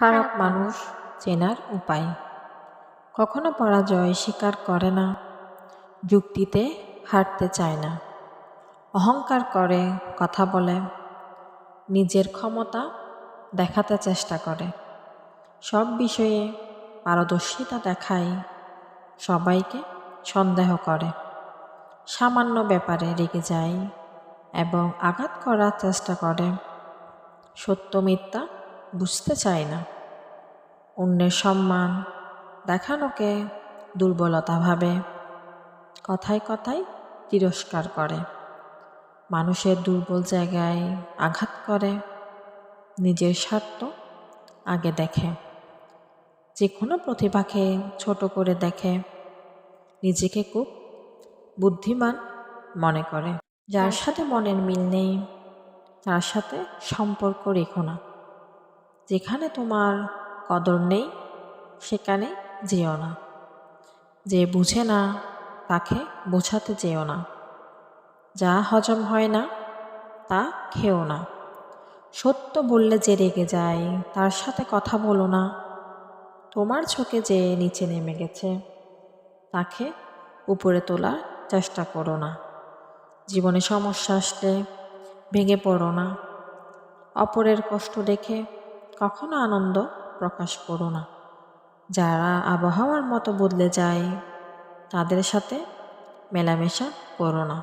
খারাপ মানুষ চেনার উপায়। কখনো পরাজয় স্বীকার করে না। যুক্তিতে হারতে চায় না। অহংকার করে কথা বলে। নিজের ক্ষমতা দেখাতে চেষ্টা করে। সব বিষয়ে পারদর্শিতা দেখায়, সবাইকে সন্দেহ করে। সামান্য ব্যাপারে রেগে যায় এবং আঘাত করার চেষ্টা করে। সত্য মিথ্যা বুঝতে চায় না। অন্যের সম্মান দেখানোকে দুর্বলতা ভাবে। কথায় কথায় তিরস্কার করে। মানুষের দুর্বল জায়গায় আঘাত করে। নিজের স্বার্থ আগে দেখে। যে কোনো প্রতিভাকে ছোট করে দেখে। নিজেকে খুব বুদ্ধিমান মনে করে। যার সাথে মনের মিল নেই, তার সাথে সম্পর্ক রেখো না। যেখানে তোমার কদর নেই, সেখানে যেও না। যে বুঝে না, তাকে বোঝাতে যেও না। যা হজম হয় না, তা খেও না। সত্য বললে যে রেগে যায়, তার সাথে কথা বলো না। তোমার চোখে যে নিচে নেমে গেছে, তাকে উপরে তোলার চেষ্টা করো না। জীবনে সমস্যা আসলে ভেঙে পড়ো না। অপরের কষ্ট দেখে কখনো আনন্দ প্রকাশ করো না। যারা আবহাওয়ার মতো বদলে যায়, তাদের সাথে মেলামেশা করো না।